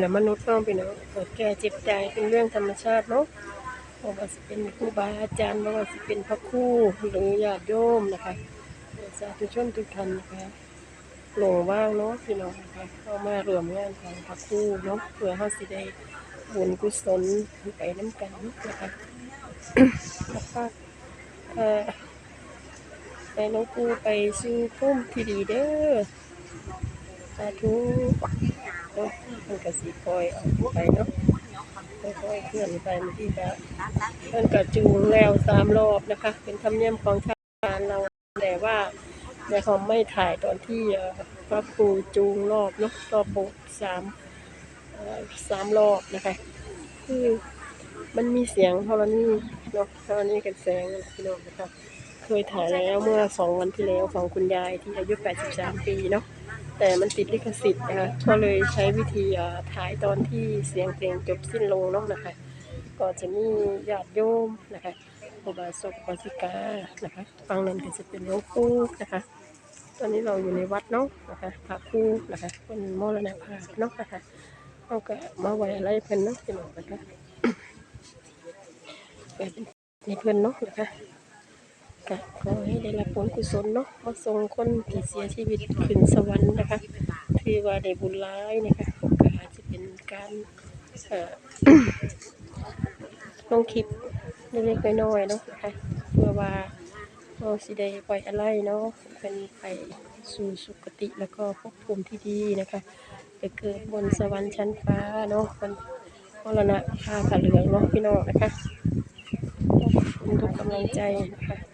นี่แหละมนุษย์เนาะพี่น้องเกิดแก่เจ็บตายเป็นเรื่องธรรมชาติเนาะบ่ว่าสิเป็นครูบาอาจารย์บ่ว่าสิเป็นพระครูหรือญาติโยมนะคะสาธุชนทุกท่านนะคะหลงว่างเนาะพี่น้องนะคะเข้ามารวมงานของพระครูเนาะเพื่อเฮาสิได้บุญกุศลไปน้ำกันนะคะแล้วก็เอ่อให้หลวงปู่ไปสู่ภูมิที่ดีเด้อาธุเนาะมันก็สิคอยเอาไปเนาะค่อยๆเคลื่อนไปบางทีก็เพิ่นก็จูงแล้วสามรอบนะคะ เป็นธรรมเนียมของชาวบ้านเราแต่ว่าแต่เขาไม่ถ่ายตอนที่พระครูจูงรอบเนาะรอบโบสสามสามรอบนะคะ คือมันมีเสียงธรณีเนาะธรณีกันแสงพี่น้องนะคะ เคยถ่ายแล้วเมื่อสองวันที่แล้วของคุณยายที่อายุ 83 ปีเนาะ แต่มันติดลิขสิทธิ์นะคะก็เลยใช้วิธีถ่ายตอนที่เสียงเพลงจบสิ้นลงเนาะนะคะ ก็จะมีญาติโยมนะคะอุบาสกอุบาสิกานะคะฟังนั้นก็จะเป็นหลวงปู่นะคะ ตอนนี้เราอยู่ในวัดเนาะนะคะพระครูนะคะเป็นมรณภาพเนาะนะคะเขาก็มาไว้อะไรเพิ่นเนาะพี่น้องนะคะในเพื่อนเนาะนะคะ ก็ขอให้ได้รับผลกุศลเนาะมาส่งคนที่เสียชีวิตขึ้นสวรรค์นะคะที่ว่าได้บุญร้ายนะคะก็อาจจะเป็นการเอ่อลงคลิปเล็กๆน้อยๆเนาะะะเพื่อว่าเราสิได้ปล่อยอะไรเนาะเป็นไปสู่สุคติแล้วก็ภพภูมิที่ดีนะคะไปเกิดบนสวรรค์ชั้นฟ้าเนาะเป็นมรณะพาผาเหลืองเนาะพี่น้องนะคะขอบคุณทุกกำลังใจนะคะ